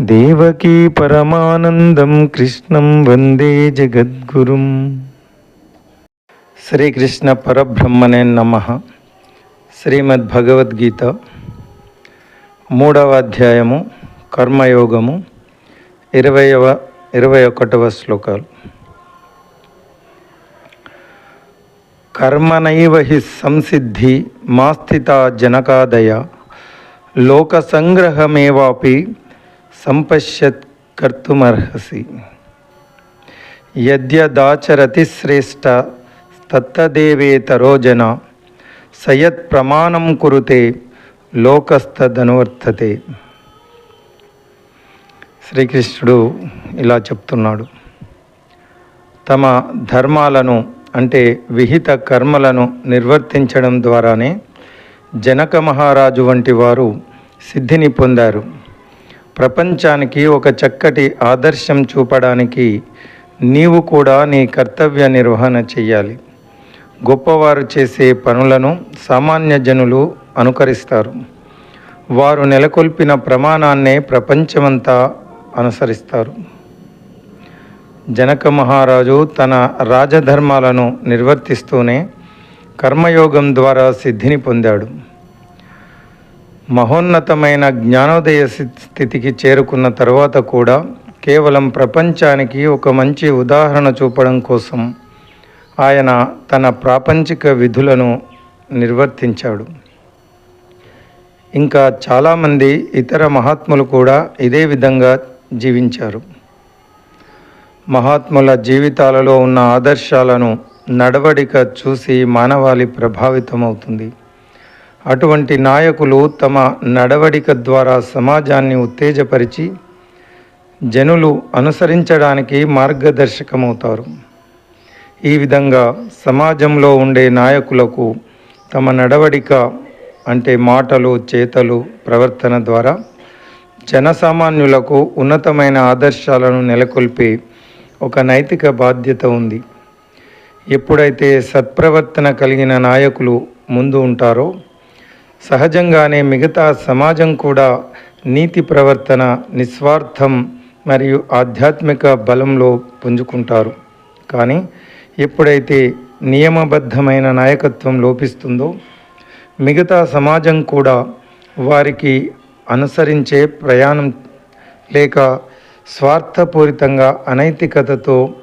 దేవకీ పరమానందం కృష్ణం వందే జగద్గురుం. శ్రీకృష్ణ పరబ్రహ్మణే నమ. శ్రీమద్ భగవద్గీత మూడవ అధ్యాయము కర్మయోగము ఇరవైవ ఇరవై ఒకటవ శ్లోకాలు. కర్మనైవ హి సంసిద్ధి మాస్థిత జనకాదయ లోక సంగ్రహమేవాపి సంపశ్యత్ కర్తుమర్హసి. యద్యదాచరతి శ్రేష్ట తత్తదేవేతరో జన సయత్ ప్రమాణం కురుతే లోకస్తదనువర్తతే శ్రీకృష్ణుడు ఇలా చెప్తున్నాడు. తమ ధర్మాలను అంటే విహిత కర్మలను నిర్వర్తించడం ద్వారానే జనక మహారాజు వంటి వారు సిద్ధిని పొందారు. ప్రపంచానికి ఒక చక్కటి ఆదర్శం చూపడానికి నీవు కూడా నీ కర్తవ్య నిర్వహణ చెయ్యాలి. గొప్పవారు చేసే పనులను సామాన్య జనులు అనుకరిస్తారు. వారు నెలకొల్పిన ప్రమాణాన్నే ప్రపంచమంతా అనుసరిస్తారు. జనక మహారాజు తన రాజధర్మాలను నిర్వర్తిస్తూనే కర్మయోగం ద్వారా సిద్ధిని పొందాడు. మహోన్నతమైన జ్ఞానోదయ స్థితికి చేరుకున్న తర్వాత కూడా కేవలం ప్రపంచానికి ఒక మంచి ఉదాహరణ చూపడం కోసం ఆయన తన ప్రాపంచిక విధులను నిర్వర్తించాడు. ఇంకా చాలామంది ఇతర మహాత్ములు కూడా ఇదే విధంగా జీవించారు. మహాత్ముల జీవితాలలో ఉన్న ఆదర్శాలను నడవడిక చూసి మానవాళి ప్రభావితమవుతుంది. అటువంటి నాయకులు తమ నడవడిక ద్వారా సమాజాన్ని ఉత్తేజపరిచి జనులు అనుసరించడానికి మార్గదర్శకమవుతారు. ఈ విధంగా సమాజంలో ఉండే నాయకులకు తమ నడవడిక అంటే మాటలు చేతలు ప్రవర్తన ద్వారా జనసామాన్యులకు ఉన్నతమైన ఆదర్శాలను నెలకొల్పే ఒక నైతిక బాధ్యత ఉంది. ఎప్పుడైతే సత్ప్రవర్తన కలిగిన నాయకులు ముందు ఉంటారో సహజంగానే మిగతా సమాజం కూడా నీతి ప్రవర్తన నిస్వార్థం మరియు ఆధ్యాత్మిక బలంలో పుంజుకుంటారు. కానీ ఎప్పుడైతే నియమబద్ధమైన నాయకత్వం లోపిస్తుందో మిగతా సమాజం కూడా వారికి అనుసరించే ప్రయాణం లేక స్వార్థపూరితంగా అనైతికతతో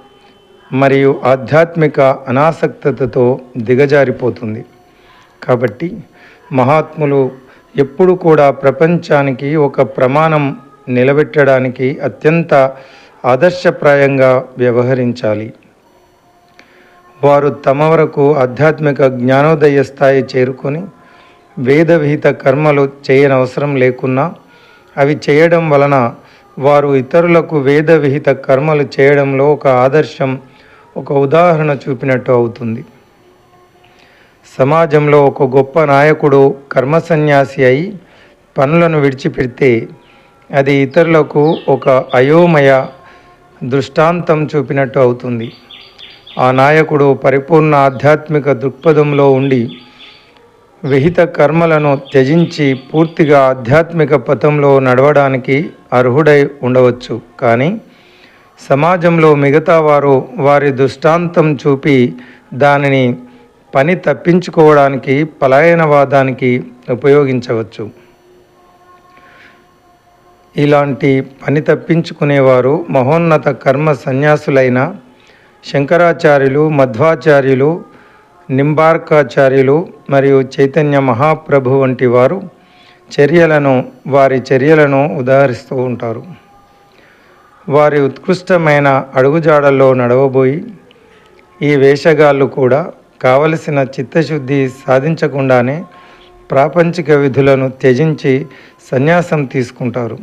మరియు ఆధ్యాత్మిక అనాసక్తతతో దిగజారిపోతుంది. కాబట్టి మహాత్ములు ఎప్పుడు కూడా ప్రపంచానికి ఒక ప్రమాణం నిలబెట్టడానికి అత్యంత ఆదర్శప్రాయంగా వ్యవహరించాలి. వారు తమ వరకు ఆధ్యాత్మిక జ్ఞానోదయ స్థాయి చేరుకొని వేదవిహిత కర్మలు చేయనవసరం లేకున్నా అవి చేయడం వలన వారు ఇతరులకు వేదవిహిత కర్మలు చేయడంలో ఒక ఆదర్శం ఒక ఉదాహరణ చూపినట్టు అవుతుంది. సమాజంలో ఒక గొప్ప నాయకుడు కర్మ సన్యాసి అయి పనులను విడిచిపెడితే అది ఇతరులకు ఒక అయోమయ దృష్టాంతం చూపినట్టు అవుతుంది. ఆ నాయకుడు పరిపూర్ణ ఆధ్యాత్మిక దృక్పథంలో ఉండి విహిత కర్మలను త్యజించి పూర్తిగా ఆధ్యాత్మిక పథంలో నడవడానికి అర్హుడై ఉండవచ్చు. కానీ సమాజంలో మిగతా వారు వారి దృష్టాంతం చూపి దానిని పని తప్పించుకోవడానికి పలాయనవాదానికి ఉపయోగించవచ్చు. ఇలాంటి పని తప్పించుకునేవారు మహోన్నత కర్మ సన్యాసులైన శంకరాచార్యులు మధ్వాచార్యులు నింబార్కాచార్యులు మరియు చైతన్య మహాప్రభు వంటి వారు చర్యలను వారి చర్యలను ఉదాహరిస్తూ ఉంటారు. వారి ఉత్కృష్టమైన అడుగుజాడల్లో నడవబోయి ఈ వేషగాళ్ళు కూడా కావలసిన చిత్తశుద్ధి సాధించకుండానే ప్రాపంచిక విధులను త్యజించి సన్యాసం తీసుకుంటారు.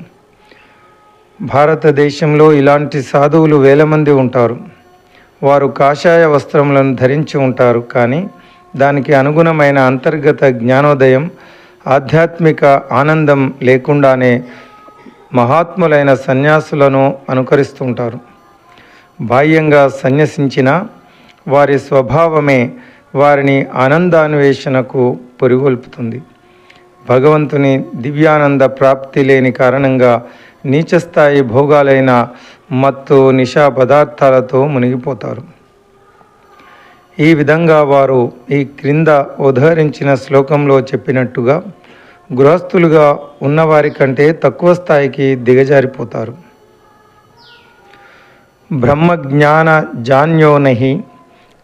భారతదేశంలో ఇలాంటి సాధువులు వేల మంది ఉంటారు. వారు కాషాయ వస్త్రములను ధరించి ఉంటారు కానీ దానికి అనుగుణమైన అంతర్గత జ్ఞానోదయం ఆధ్యాత్మిక ఆనందం లేకుండానే మహాత్ములైన సన్యాసులను అనుకరిస్తుంటారు. బాహ్యంగా సన్యసించిన వారి స్వభావమే వారిని ఆనందాన్వేషణకు పొరిగొల్పుతుంది. భగవంతుని దివ్యానంద ప్రాప్తి లేని కారణంగా నీచస్థాయి భోగాలైన మత్తు నిషా పదార్థాలతో మునిగిపోతారు. ఈ విధంగా వారు ఈ క్రింద ఉదహరించిన శ్లోకంలో చెప్పినట్టుగా గృహస్థులుగా ఉన్నవారి కంటే తక్కువ స్థాయికి దిగజారిపోతారు. బ్రహ్మజ్ఞాన జాన్యోనహి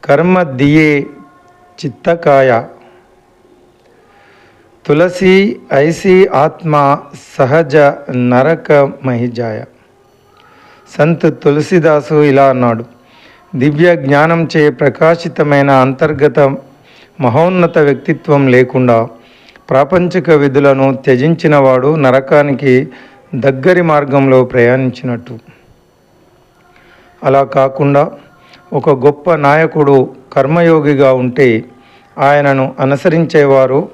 కర్మ దియే చిత్తకాయ. తులసి ఐసి ఆత్మ సహజ నరక మహిజాయ. సంత్ తులసిదాసు ఇలా అన్నాడు. దివ్య జ్ఞానం చే ప్రకాశితమైన అంతర్గత మహోన్నత వ్యక్తిత్వం లేకుండా ప్రాపంచిక విధులను త్యజించినవాడు నరకానికి దగ్గరి మార్గంలో ప్రయాణించినట్టు. అలా కాకుండా ఒక గొప్ప నాయకుడు కర్మయోగిగా ఉంటే ఆయనను అనుసరించేవారు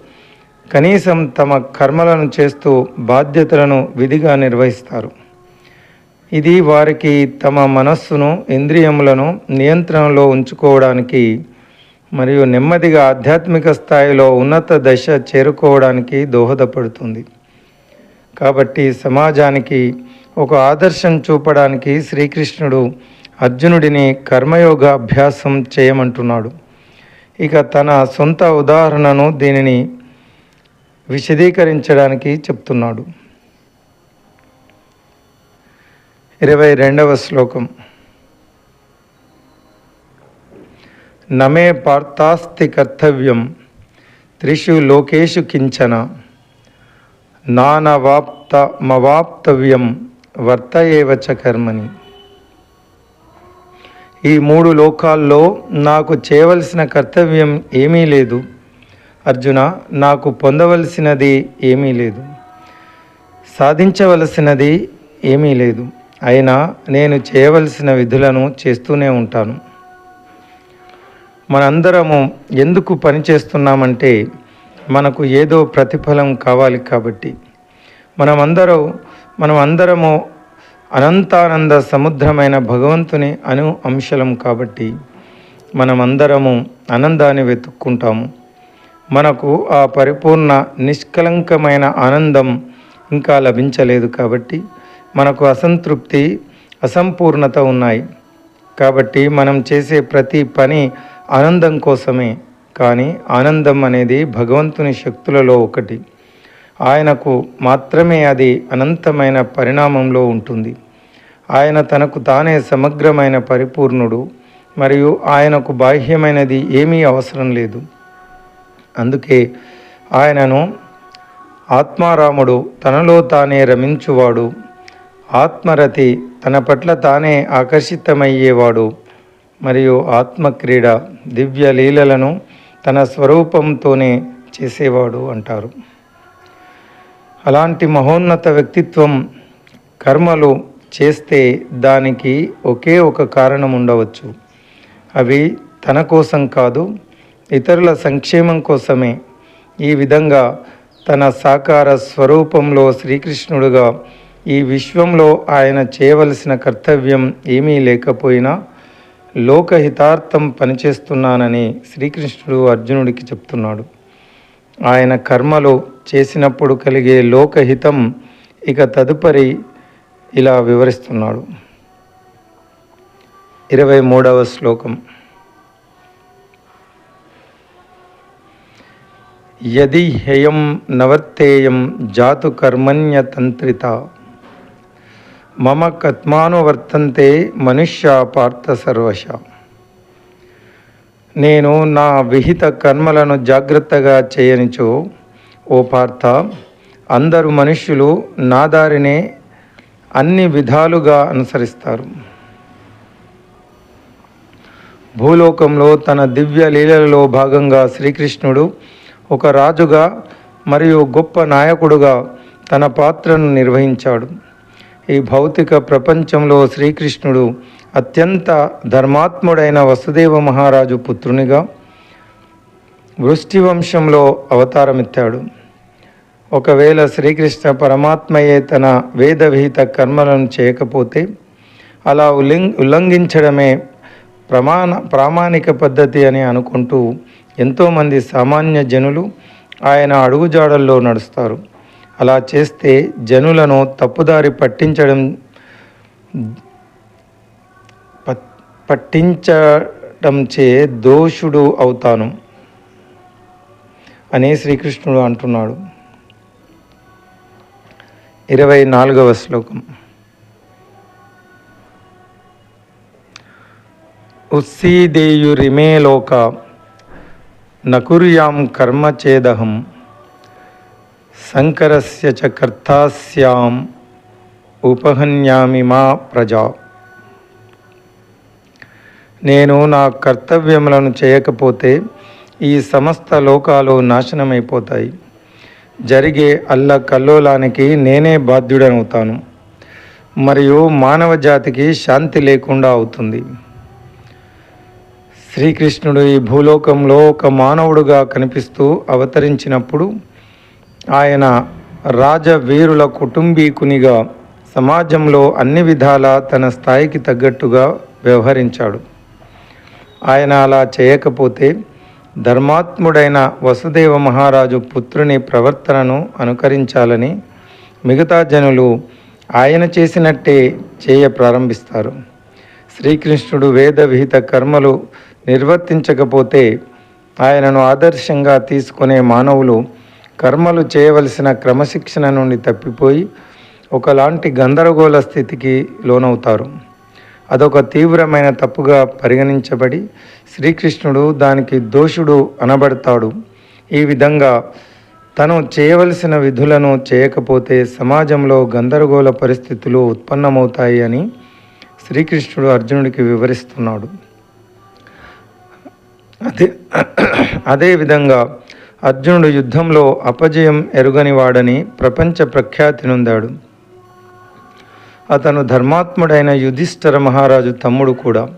కనీసం తమ కర్మలను చేస్తూ బాధ్యతలను విధిగా నిర్వహిస్తారు. ఇది వారికి తమ మనస్సును ఇంద్రియములను నియంత్రణలో ఉంచుకోవడానికి మరియు నెమ్మదిగా ఆధ్యాత్మిక స్థాయిలో ఉన్నత దశ చేరుకోవడానికి దోహదపడుతుంది. కాబట్టి సమాజానికి ఒక ఆదర్శం చూపడానికి శ్రీకృష్ణుడు అర్జునుడిని కర్మయోగ అభ్యాసం చేయమంటున్నాడు. ఇక తన సొంత ఉదాహరణను దీనిని విశదీకరించడానికి చెప్తున్నాడు. ఇరవై రెండవ శ్లోకం. నమే పార్థాస్తి కర్తవ్యం త్రిషు లోకేషు కించన నానవాప్త మవాప్తవ్యం వర్త ఏవచ కర్మని. ఈ మూడు లోకాల్లో నాకు చేయవలసిన కర్తవ్యం ఏమీ లేదు. అర్జున నాకు పొందవలసినది ఏమీ లేదు. సాధించవలసినది ఏమీ లేదు. అయినా నేను చేయవలసిన విధులను చేస్తూనే ఉంటాను. మనందరము ఎందుకు పని చేస్తున్నామంటే మనకు ఏదో ప్రతిఫలం కావాలి కాబట్టి. మనమందరం మనం అందరము అనంతానంద సముద్రమైన భగవంతుని అను అంశలం కాబట్టి మనమందరము ఆనందాన్ని వెతుక్కుంటాము. మనకు ఆ పరిపూర్ణ నిష్కలంకమైన ఆనందం ఇంకా లభించలేదు కాబట్టి మనకు అసంతృప్తి అసంపూర్ణత ఉన్నాయి. కాబట్టి మనం చేసే ప్రతి పని ఆనందం కోసమే. కానీ ఆనందం అనేది భగవంతుని శక్తులలో ఒకటి. ఆయనకు మాత్రమే అది అనంతమైన పరిణామంలో ఉంటుంది. ఆయన తనకు తానే సమగ్రమైన పరిపూర్ణుడు మరియు ఆయనకు బాహ్యమైనది ఏమీ అవసరం లేదు. అందుకే ఆయనను ఆత్మారాముడు తనలో తానే రమించువాడు ఆత్మరతి తన పట్ల తానే ఆకర్షితమయ్యేవాడు మరియు ఆత్మక్రీడ దివ్య లీలలను తన స్వరూపంతోనే చేసేవాడు అంటారు. అలాంటి మహోన్నత వ్యక్తిత్వం కర్మలు చేస్తే దానికి ఒకే ఒక కారణం ఉండవచ్చు. అవి తన కోసం కాదు ఇతరుల సంక్షేమం కోసమే. ఈ విధంగా తన సాకార స్వరూపంలో శ్రీకృష్ణుడుగా ఈ విశ్వంలో ఆయన చేయవలసిన కర్తవ్యం ఏమీ లేకపోయినా లోకహితార్థం పనిచేస్తున్నానని శ్రీకృష్ణుడు అర్జునుడికి చెప్తున్నాడు. ఆయన కర్మలు చేసినప్పుడు కలిగే లోకహితం ఇక తదుపరి ఇలా వివరిస్తున్నాడు. ఇరవై మూడవ శ్లోకం. యది హ్యయం నవర్తేయం జాతు కర్మణ్యతంత్రిత మమ కత్మానువర్తంతే మనుష్య పార్థ సర్వశ. నేను నా విహిత కర్మలను జాగ్రత్తగా చేయనిచో ఓ పార్థ అందరు మనుష్యులు నా దారినే అన్ని విధాలుగా అనుసరిస్తారు. భూలోకంలో తన దివ్య లీలలలో భాగంగా శ్రీకృష్ణుడు ఒక రాజుగా మరియు గొప్ప నాయకుడుగా తన పాత్రను నిర్వహించాడు. ఈ భౌతిక ప్రపంచంలో శ్రీకృష్ణుడు అత్యంత ధర్మాత్ముడైన వసుదేవ మహారాజు పుత్రునిగా వృష్టి వంశంలో అవతారమెత్తాడు. ఒకవేళ శ్రీకృష్ణ పరమాత్మయే తన వేదవిహిత కర్మలను చేయకపోతే అలా ఉల్లింగ్ ఉల్లంఘించడమే ప్రమాణ ప్రామాణిక పద్ధతి అని అనుకుంటూ ఎంతోమంది సామాన్య జనులు ఆయన అడుగుజాడల్లో నడుస్తారు. అలా చేస్తే జనులను తప్పుదారి పట్టించడం పట్టించడం చే దోషుడు అవుతాను. అనే శ్రీకృష్ణుడు అంటున్నాడు. ఇరవై నాలుగవ శ్లోకం. ఉత్సీదేయురిమే లోక నకుర్యాం కర్మ చేదహం శంకరస్య చ కర్తాస్యాం ఉపహన్యామి మా ప్రజా. నేను నా కర్తవ్యములను చేయకపోతే ఈ సమస్త లోకాలు నాశనమైపోతాయి. జరిగే అల్ల కల్లోలానికి నేనే బాధ్యుడనవుతాను. మరియు మానవ జాతికి శాంతి లేకుండా అవుతుంది. శ్రీకృష్ణుడు ఈ భూలోకంలో ఒక మానవుడుగా కనిపిస్తూ అవతరించినప్పుడు ఆయన రాజవీరుల కుటుంబీకునిగా సమాజంలో అన్ని విధాల తన స్థాయికి తగ్గట్టుగా వ్యవహరించాడు. ఆయన అలా చేయకపోతే ధర్మాత్ముడైన వసుదేవ మహారాజు పుత్రుని ప్రవర్తనను అనుకరించాలని మిగతా జనులు ఆయన చేసినట్టే చేయ ప్రారంభిస్తారు. శ్రీకృష్ణుడు వేద విహిత కర్మలు నిర్వర్తించకపోతే ఆయనను ఆదర్శంగా తీసుకునే మానవులు కర్మలు చేయవలసిన క్రమశిక్షణ నుండి తప్పిపోయి ఒకలాంటి గందరగోళ స్థితికి లోనవుతారు. అదొక తీవ్రమైన తప్పుగా పరిగణించబడి శ్రీకృష్ణుడు దానికి దోషుడు అనబడతాడు. ఈ విధంగా తను చేయవలసిన విధులను చేయకపోతే సమాజంలో గందరగోళ పరిస్థితులు ఉత్పన్నమవుతాయి అని శ్రీకృష్ణుడు అర్జునుడికి వివరిస్తున్నాడు. అదే అదేవిధంగా అర్జునుడు యుద్ధంలో అపజయం ఎరుగనివాడని ప్రపంచ ప్రఖ్యాతి నొందాడు. అతను ధర్మాత్ముడైన యుధిష్ఠర మహారాజు తమ్ముడు కూడా.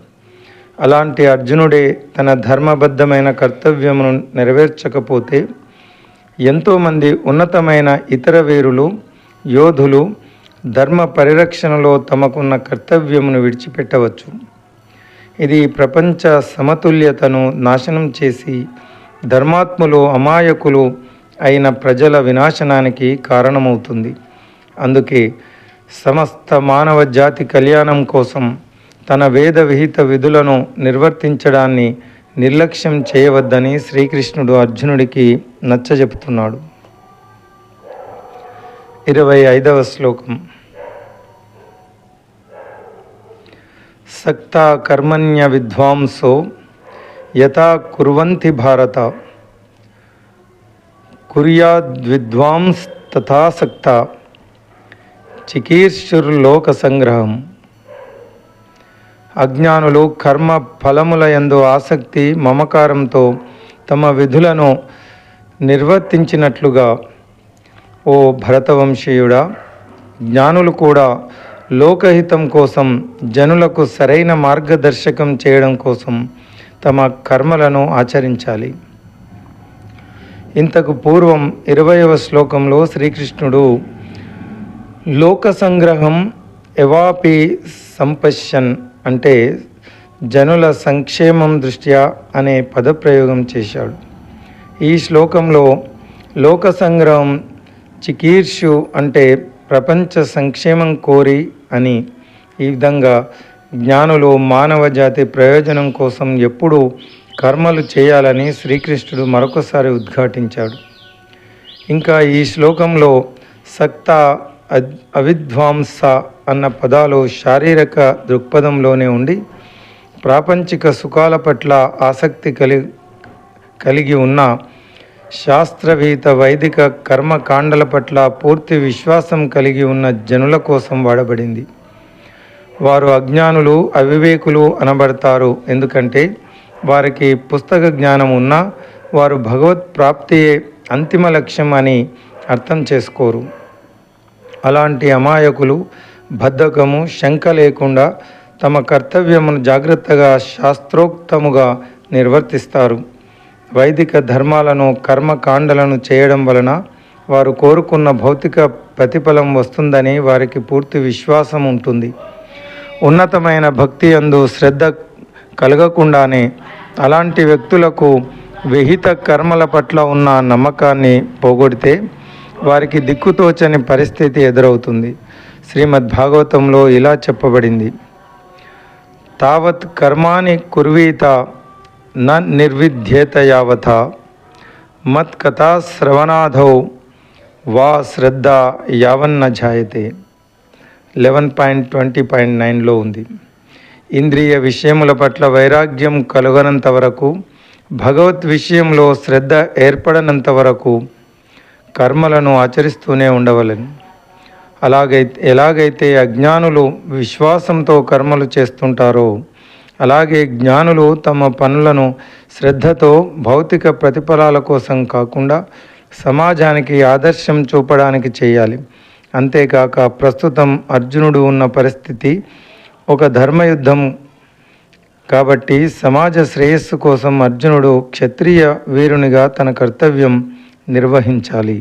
అలాంటి అర్జునుడే తన ధర్మబద్ధమైన కర్తవ్యమును నెరవేర్చకపోతే ఎంతోమంది ఉన్నతమైన ఇతర వీరులు యోధులు ధర్మ పరిరక్షణలో తమకున్న కర్తవ్యమును విడిచిపెట్టవచ్చు. ఇది ప్రపంచ సమతుల్యతను నాశనం చేసి ధర్మాత్ములు అమాయకులు అయిన ప్రజల వినాశనానికి కారణమవుతుంది. అందుకే సమస్త మానవ జాతి కళ్యాణం కోసం తన వేద విహిత విధులను నిర్వర్తించడాన్ని నిర్లక్ష్యం చేయవద్దని శ్రీకృష్ణుడు అర్జునుడికి నచ్చజెపుతున్నాడు. ఇరవై ఐదవ శ్లోకం. సక్త కర్మణ్య విద్వాంసో యథా కుర్వంతి భారత. కుర్యాద్విద్వాంస్ తథా సక్త. చికీర్షుర్లోక సంగ్రహం. అజ్ఞానులు కర్మ ఫలముల యందు ఆసక్తి మమకారంతో తమ విధులను నిర్వర్తించినట్లుగా ఓ భరతవంశీయుడా జ్ఞానులు కూడా లోకహితం కోసం జనులకు సరైన మార్గదర్శకం చేయడం కోసం తమ కర్మలను ఆచరించాలి. ఇంతకు పూర్వం ఇరవయవ శ్లోకంలో శ్రీకృష్ణుడు లోక సంగ్రహం ఎవాపి సంపశ్యన్ అంటే జనుల సంక్షేమం దృష్ట్యా అనే పదప్రయోగం చేశాడు. ఈ శ్లోకంలో లోక సంగ్రహం చికీర్షు అంటే ప్రపంచ సంక్షేమం కోరి అని ఈ విధంగా జ్ఞానులు మానవ జాతి ప్రయోజనం కోసం ఎప్పుడూ కర్మలు చేయాలని శ్రీకృష్ణుడు మరొకసారి ఉద్ఘాటించాడు. ఇంకా ఈ శ్లోకంలో సక్త అద్- అన్న పదాలు శారీరక దృక్పథంలోనే ఉండి ప్రాపంచిక సుఖాల పట్ల ఆసక్తి కలి కలిగి ఉన్న శాస్త్రవీత వైదిక కర్మకాండల పట్ల పూర్తి విశ్వాసం కలిగి ఉన్న జనుల కోసం వాడబడింది. వారు అజ్ఞానులు అవివేకులు అనబడతారు. ఎందుకంటే వారికి పుస్తక జ్ఞానం ఉన్నా వారు భగవత్ ప్రాప్తియే అంతిమ లక్ష్యం అని అర్థం చేసుకోరు. అలాంటి అమాయకులు బద్ధకము శంక లేకుండా తమ కర్తవ్యమును జాగ్రత్తగా శాస్త్రోక్తముగా నిర్వర్తిస్తారు. వైదిక ధర్మాలను కర్మకాండలను చేయడం వలన వారు కోరుకున్న భౌతిక ప్రతిఫలం వస్తుందని వారికి పూర్తి విశ్వాసం ఉంటుంది. ఉన్నతమైన భక్తి అందు శ్రద్ధ కలగకుండానే అలాంటి వ్యక్తులకు విహిత కర్మల పట్ల ఉన్న నమ్మకాన్ని పోగొడితే వారికి దిక్కుతోచని పరిస్థితి ఎదురవుతుంది. శ్రీమద్ భాగవతంలో ఇలా చెప్పబడింది. తావత్ కర్మాని కుర్వీత న నిర్విధ్యేత యావత. మత్కథా శ్రవణాధౌ వా శ్రద్ధ యావన్న జాయతే. లెవెన్ పాయింట్ ట్వంటీ పాయింట్ నైన్లో ఉంది. ఇంద్రియ విషయముల పట్ల వైరాగ్యం కలుగనంత వరకు భగవత్ విషయంలో శ్రద్ధ ఏర్పడనంత వరకు కర్మలను ఆచరిస్తూనే ఉండవలను. అలాగైతే ఎలాగైతే అజ్ఞానులు విశ్వాసంతో కర్మలు చేస్తుంటారో అలాగే జ్ఞానులు తమ పనులను శ్రద్ధతో భౌతిక ప్రతిఫలాల కోసం కాకుండా సమాజానికి ఆదర్శం చూపడానికి చేయాలి. అంతేకాక ప్రస్తుతం అర్జునుడు ఉన్న పరిస్థితి ఒక ధర్మయుద్ధం. కాబట్టి సమాజ శ్రేయస్సు కోసం అర్జునుడు క్షత్రియ వీరునిగా తన కర్తవ్యం నిర్వహించాలి